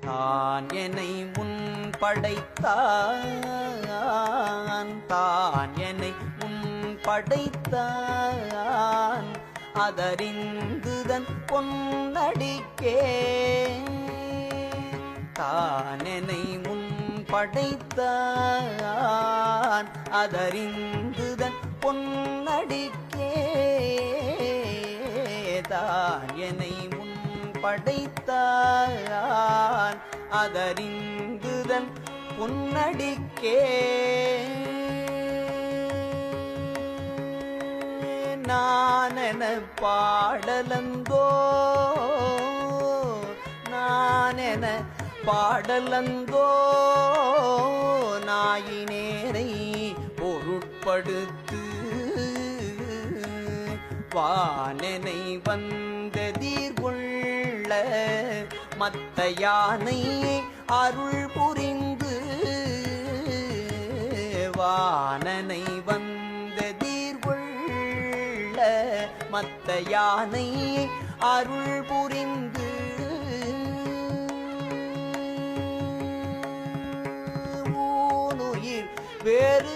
தான் என்னை முன் படைத்தான் தான் என்னை முன் படைத்தான். அதறிந்துதன் பொன்னடிக்கே தான் என்னை முன் படைத்தான். அதறிந்துதன் பொன்னடிக்கே தான் என்னை படைத்தான் அதறிந்துதன் பொன்னடிக்கே. நானென பாடலந்தோ. நானென பாடலந்தோ. நாயினேரை பொருட்படுத்து வானனை மத்த யானை அருள் புரிந்து வானனை வந்ததீர்கொள்ள மத்த யானை அருள் புரிந்து ஊனுயிர் வேறு